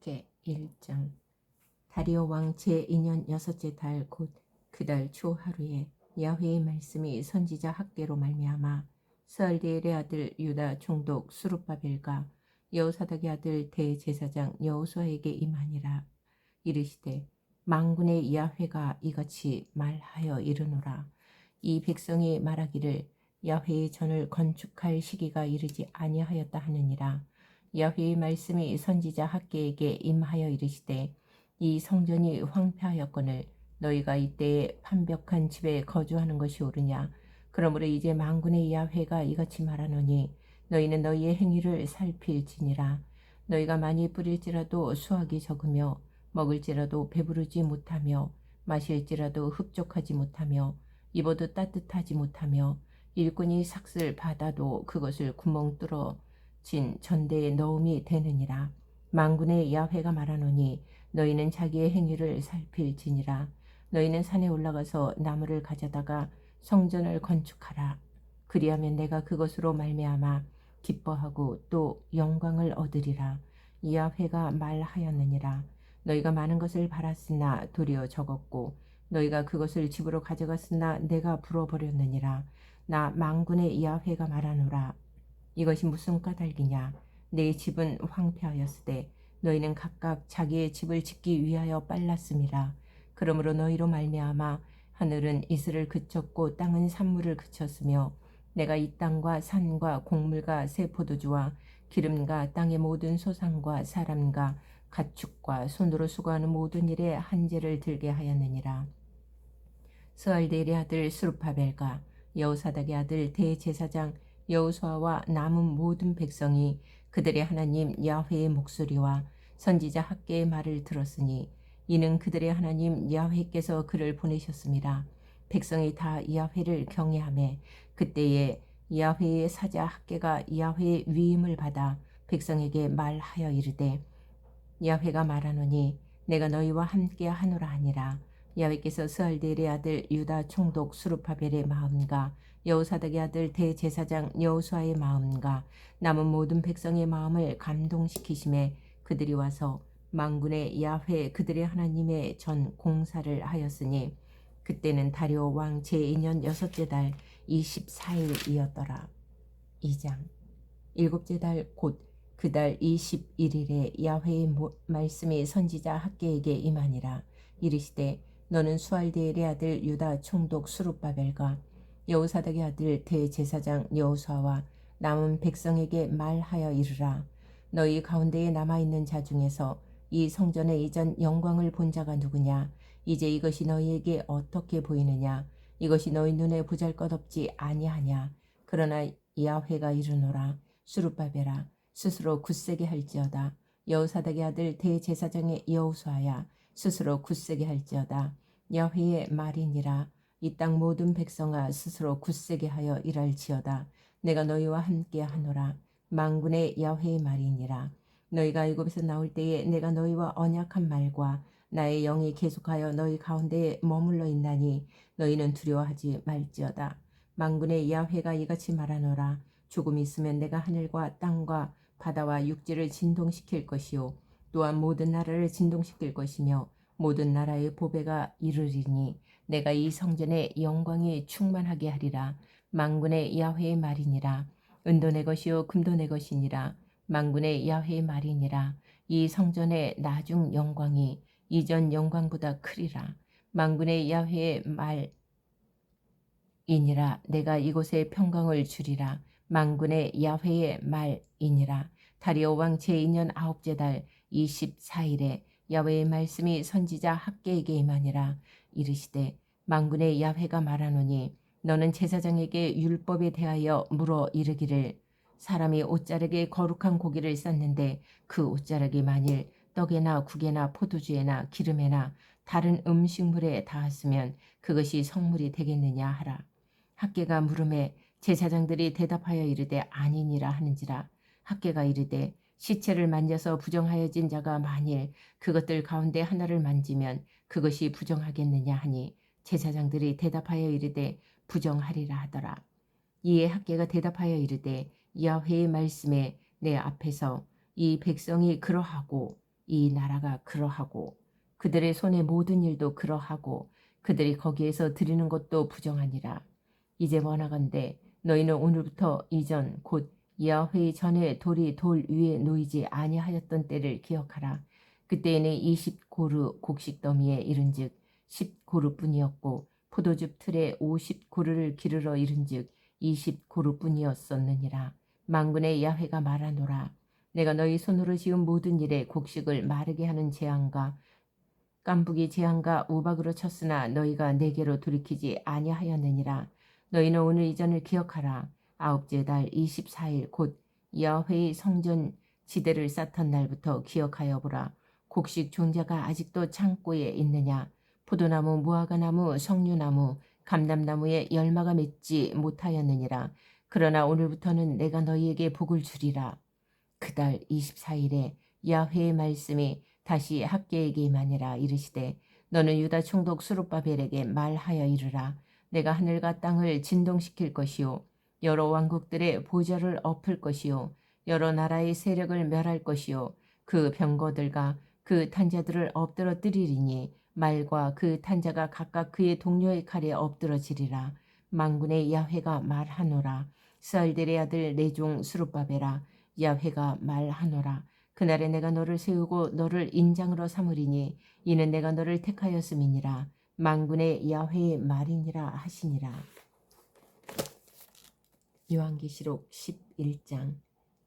학계 1장. 다리오 왕 제2년 여섯째 달 곧 그달 초 하루에 야훼의 말씀이 선지자 학계로 말미암아 스알디엘의 아들 유다 총독 수룹바벨과 여호사닥의 아들 대제사장 여호수아에게 임하니라. 이르시되 망군의 야훼가 이같이 말하여 이르노라. 이 백성이 말하기를 야훼의 전을 건축할 시기가 이르지 아니하였다 하느니라 야훼의 말씀이 선지자 학계에게 임하여 이르시되 이 성전이 황폐하였거늘 너희가 이때에 판벽한 집에 거주하는 것이 옳으냐? 그러므로 이제 망군의 야훼가 이같이 말하노니 너희는 너희의 행위를 살필지니라. 너희가 많이 뿌릴지라도 수확이 적으며 먹을지라도 배부르지 못하며 마실지라도 흡족하지 못하며 입어도 따뜻하지 못하며 일꾼이 삭슬 받아도 그것을 구멍 뚫어 진 전대에 넣음이 되느니라. 망군의 야훼가 말하노니 너희는 자기의 행위를 살필지니라. 너희는 산에 올라가서 나무를 가져다가 성전을 건축하라. 그리하면 내가 그것으로 말미암아 기뻐하고 또 영광을 얻으리라. 야훼가 말하였느니라. 너희가 많은 것을 바랐으나 도리어 적었고 너희가 그것을 집으로 가져갔으나 내가 불어버렸느니라. 나 망군의 야훼가 말하노라. 이것이 무슨 까닭이냐? 내 집은 황폐하였으되 너희는 각각 자기의 집을 짓기 위하여 빨랐음이라. 그러므로 너희로 말미암아 하늘은 이슬을 그쳤고 땅은 산물을 그쳤으며 내가 이 땅과 산과 곡물과 새 포도주와 기름과 땅의 모든 소상과 사람과 가축과 손으로 수고하는 모든 일에 한재를 들게 하였느니라. 스알델의 아들 수르파벨과 여우사닥의 아들 대제사장 여호수아와 남은 모든 백성이 그들의 하나님 야훼의 목소리와 선지자 학계의 말을 들었으니 이는 그들의 하나님 야훼께서 그를 보내셨습니다. 백성이 다 야훼를 경외하매 그때에 야훼의 사자 학계가 야훼의 위임을 받아 백성에게 말하여 이르되 야훼가 말하노니 내가 너희와 함께 하노라 하니라 야훼께서 스알델의 아들 유다 총독 수르파벨의 마음과 여호사닥의 아들 대제사장 여호수아의 마음과 남은 모든 백성의 마음을 감동시키심에 그들이 와서 망군의 야훼 그들의 하나님의 전 공사를 하였으니 그때는 다리오 왕 제2년 여섯째 달 24일이었더라. 2장 일곱째 달 곧 그 달 21일에 야훼의 말씀이 선지자 학계에게 임하니라 이르시되 너는 수알디엘의 아들 유다 총독 수룹바벨과 여호사닥의 아들 대제사장 여호수아와 남은 백성에게 말하여 이르라. 너희 가운데에 남아 있는 자 중에서 이 성전의 이전 영광을 본 자가 누구냐? 이제 이것이 너희에게 어떻게 보이느냐? 이것이 너희 눈에 보잘것없지 아니하냐? 그러나 야훼가 이르노라. 수룹바벨아 스스로 굳세게 할지어다. 여호사닥의 아들 대제사장의 여호수아야 스스로 굳세게 할지어다 야훼의 말이니라. 이 땅 모든 백성아 스스로 굳세게 하여 일할지어다. 내가 너희와 함께 하노라. 망군의 야훼의 말이니라. 너희가 애굽에서 나올 때에 내가 너희와 언약한 말과 나의 영이 계속하여 너희 가운데에 머물러 있나니 너희는 두려워하지 말지어다. 망군의 야훼가 이같이 말하노라. 조금 있으면 내가 하늘과 땅과 바다와 육지를 진동시킬 것이요. 또한 모든 나라를 진동시킬 것이며 모든 나라의 보배가 이르리니 내가 이 성전의 영광이 충만하게 하리라. 망군의 야훼의 말이니라. 은도 내 것이요 금도 내 것이니라. 망군의 야훼의 말이니라. 이 성전의 나중 영광이 이전 영광보다 크리라. 망군의 야훼의 말 이니라. 내가 이곳에 평강을 주리라. 망군의 야훼의 말이니라. 다리오 왕 제2년 아홉째 달 24일에 야훼의 말씀이 선지자 학계에게 임하니라 이르시되 망군의 야훼가 말하노니 너는 제사장에게 율법에 대하여 물어 이르기를 사람이 옷자락에 거룩한 고기를 쌌는데 그 옷자락이 만일 떡에나 국에나 포도주에나 기름에나 다른 음식물에 닿았으면 그것이 성물이 되겠느냐 하라. 학계가 물음에 제사장들이 대답하여 이르되 아니니라 하는지라 학계가 이르되 시체를 만져서 부정하여진 자가 만일 그것들 가운데 하나를 만지면 그것이 부정하겠느냐 하니 제사장들이 대답하여 이르되 부정하리라 하더라. 이에 학계가 대답하여 이르되 야훼의 말씀에 내 앞에서 이 백성이 그러하고 이 나라가 그러하고 그들의 손의 모든 일도 그러하고 그들이 거기에서 드리는 것도 부정하니라. 이제 원하건대 너희는 오늘부터 이전 곧 야훼 전에 돌이 돌 위에 놓이지 아니하였던 때를 기억하라. 그때에는 20고르 곡식 더미에 이른즉 10고르뿐이었고 포도즙 틀에 50고르를 기르러 이른즉 20고르뿐이었었느니라. 망군의 야훼가 말하노라. 내가 너희 손으로 지은 모든 일에 곡식을 마르게 하는 재앙과 깐북이 재앙과 우박으로 쳤으나 너희가 내게로 돌이키지 아니하였느니라. 너희는 오늘 이전을 기억하라. 아홉째 달 24일 곧 야훼의 성전 지대를 쌓던 날부터 기억하여 보라. 곡식 종자가 아직도 창고에 있느냐? 포도나무, 무화과나무, 석류나무, 감람나무에 열마가 맺지 못하였느니라. 그러나 오늘부터는 내가 너희에게 복을 주리라. 그달 24일에 야훼의 말씀이 다시 학계에게 임하니라 이르시되 너는 유다 총독 수룹바벨에게 말하여 이르라. 내가 하늘과 땅을 진동시킬 것이요 여러 왕국들의 보좌를 엎을 것이요 여러 나라의 세력을 멸할 것이요 그 병거들과 그 탄자들을 엎드러뜨리리니 말과 그 탄자가 각각 그의 동료의 칼에 엎드러지리라. 망군의 야훼가 말하노라. 스알델의 아들 내종 수룹바벨아 야훼가 말하노라. 그날에 내가 너를 세우고 너를 인장으로 삼으리니 이는 내가 너를 택하였음이니라. 망군의 야훼의 말이니라 하시니라 요한계시록 11장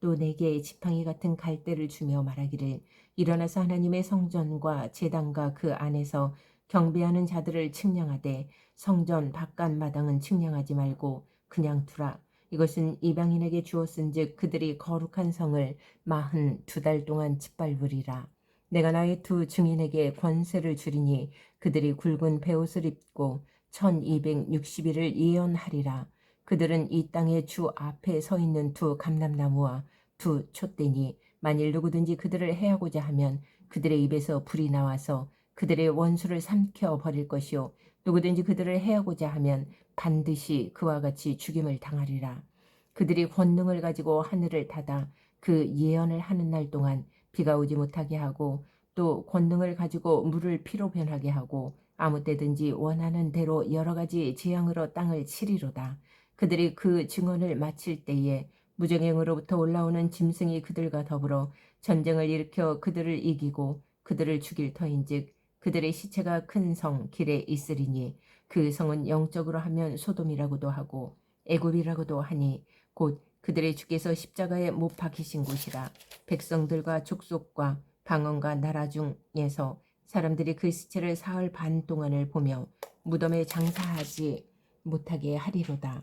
또 내게 지팡이 같은 갈대를 주며 말하기를 일어나서 하나님의 성전과 제단과 그 안에서 경배하는 자들을 측량하되 성전 바깥 마당은 측량하지 말고 그냥 두라. 이것은 이방인에게 주었은즉 그들이 거룩한 성을 마흔 두 달 동안 짓밟으리라. 내가 나의 두 증인에게 권세를 주리니 그들이 굵은 베옷을 입고 1260일을 예언하리라. 그들은 이 땅의 주 앞에 서 있는 두 감람나무와 두 촛대니 만일 누구든지 그들을 해하고자 하면 그들의 입에서 불이 나와서 그들의 원수를 삼켜 버릴 것이요 누구든지 그들을 해하고자 하면 반드시 그와 같이 죽임을 당하리라. 그들이 권능을 가지고 하늘을 닫아 그 예언을 하는 날 동안 비가 오지 못하게 하고 또 권능을 가지고 물을 피로 변하게 하고 아무 때든지 원하는 대로 여러 가지 재앙으로 땅을 치리로다. 그들이 그 증언을 마칠 때에 무정행으로부터 올라오는 짐승이 그들과 더불어 전쟁을 일으켜 그들을 이기고 그들을 죽일 터인즉 그들의 시체가 큰 성 길에 있으리니 그 성은 영적으로 하면 소돔이라고도 하고 애굽이라고도 하니 곧 그들의 주께서 십자가에 못 박히신 곳이라 백성들과 족속과 방언과 나라 중에서 사람들이 그 시체를 사흘 반 동안을 보며 무덤에 장사하지 못하게 하리로다.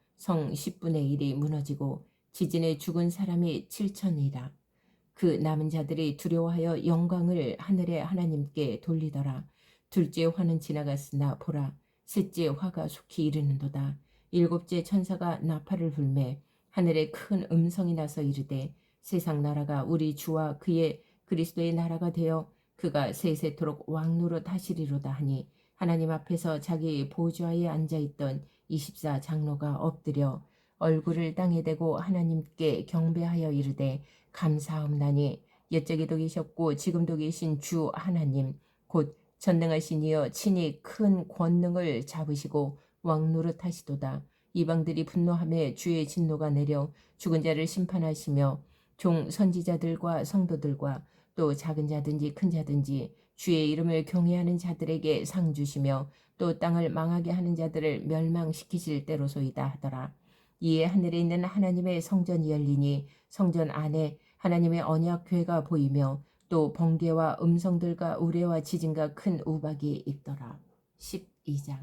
성 10분의 1이 무너지고 지진에 죽은 사람이 7천이라. 그 남은 자들이 두려워하여 영광을 하늘의 하나님께 돌리더라. 둘째 화는 지나갔으나 보라 셋째 화가 속히 이르는도다. 일곱째 천사가 나팔을 불매 하늘에 큰 음성이 나서 이르되 세상 나라가 우리 주와 그의 그리스도의 나라가 되어 그가 세세토록 왕노릇 하시리로다 하니 하나님 앞에서 자기 보좌에 앉아있던 24 장로가 엎드려 얼굴을 땅에 대고 하나님께 경배하여 이르되 감사함나니 옛적에도 계셨고 지금도 계신 주 하나님 곧 전능하신 이여 친히 큰 권능을 잡으시고 왕노릇 하시도다. 이방들이 분노함에 주의 진노가 내려 죽은 자를 심판하시며 종 선지자들과 성도들과 또 작은 자든지 큰 자든지 주의 이름을 경외하는 자들에게 상 주시며 또 땅을 망하게 하는 자들을 멸망시키실 때로소이다 하더라. 이에 하늘에 있는 하나님의 성전이 열리니 성전 안에 하나님의 언약궤가 보이며 또 번개와 음성들과 우레와 지진과 큰 우박이 있더라. 12장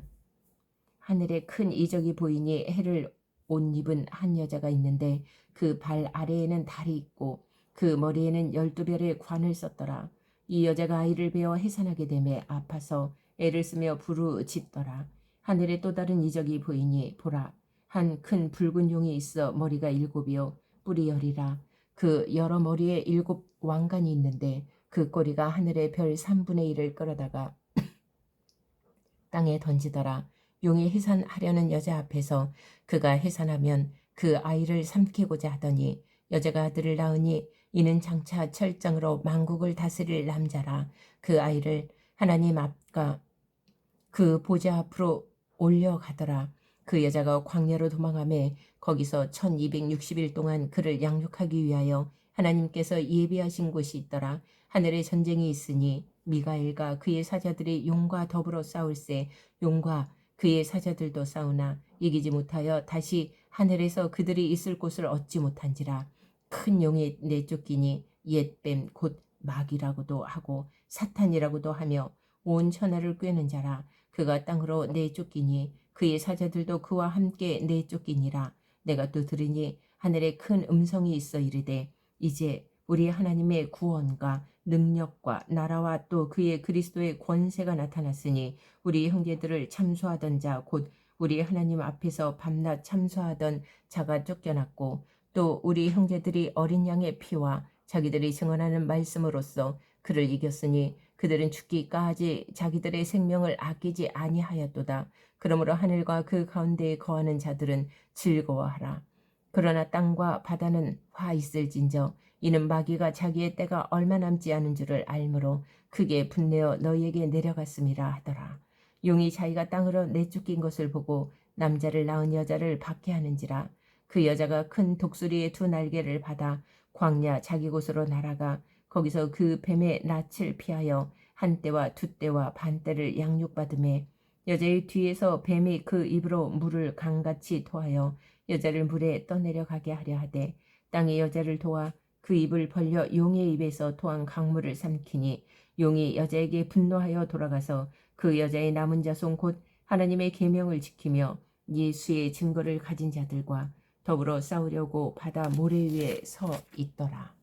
하늘에 큰 이적이 보이니 해를 옷 입은 한 여자가 있는데 그 발 아래에는 달이 있고 그 머리에는 열두 별의 관을 썼더라. 이 여자가 아이를 베어 해산하게 되매 아파서 애를 쓰며 부르짖더라. 하늘에 또 다른 이적이 보이니 보라 한 큰 붉은 용이 있어 머리가 일곱이요 뿔이 열이라 그 여러 머리에 일곱 왕관이 있는데 그 꼬리가 하늘의 별 3분의 1을 끌어다가 땅에 던지더라. 용이 해산하려는 여자 앞에서 그가 해산하면 그 아이를 삼키고자 하더니 여자가 아들을 낳으니 이는 장차 철장으로 만국을 다스릴 남자라 그 아이를 하나님 앞과 그 보좌 앞으로 올려가더라. 그 여자가 광야로 도망하매 거기서 1260일 동안 그를 양육하기 위하여 하나님께서 예비하신 곳이 있더라. 하늘에 전쟁이 있으니 미가엘과 그의 사자들이 용과 더불어 싸울세 용과 그의 사자들도 싸우나 이기지 못하여 다시 하늘에서 그들이 있을 곳을 얻지 못한지라 큰 용이 내쫓기니 옛뱀 곧 마귀라고도 하고 사탄이라고도 하며 온 천하를 꿰는 자라. 그가 땅으로 내쫓기니 그의 사자들도 그와 함께 내쫓기니라. 내가 또 들으니 하늘에 큰 음성이 있어 이르되 이제 우리 하나님의 구원과 능력과 나라와 또 그의 그리스도의 권세가 나타났으니 우리 형제들을 참소하던 자 곧 우리 하나님 앞에서 밤낮 참소하던 자가 쫓겨났고 또 우리 형제들이 어린 양의 피와 자기들이 증언하는 말씀으로써 그를 이겼으니 그들은 죽기까지 자기들의 생명을 아끼지 아니하였도다. 그러므로 하늘과 그 가운데에 거하는 자들은 즐거워하라. 그러나 땅과 바다는 화 있을진저 이는 마귀가 자기의 때가 얼마 남지 않은 줄을 알므로 크게 분내어 너희에게 내려갔음이라 하더라. 용이 자기가 땅으로 내쫓긴 것을 보고 남자를 낳은 여자를 받게 하는지라 그 여자가 큰 독수리의 두 날개를 받아 광야 자기 곳으로 날아가 거기서 그 뱀의 낯을 피하여 한 때와 두 때와 반 때를 양육받음에 여자의 뒤에서 뱀이 그 입으로 물을 강같이 토하여 여자를 물에 떠내려 가게 하려 하되 땅의 여자를 도와 그 입을 벌려 용의 입에서 토한 강물을 삼키니 용이 여자에게 분노하여 돌아가서 그 여자의 남은 자손 곧 하나님의 계명을 지키며 예수의 증거를 가진 자들과 더불어 싸우려고 바다 모래 위에 서 있더라.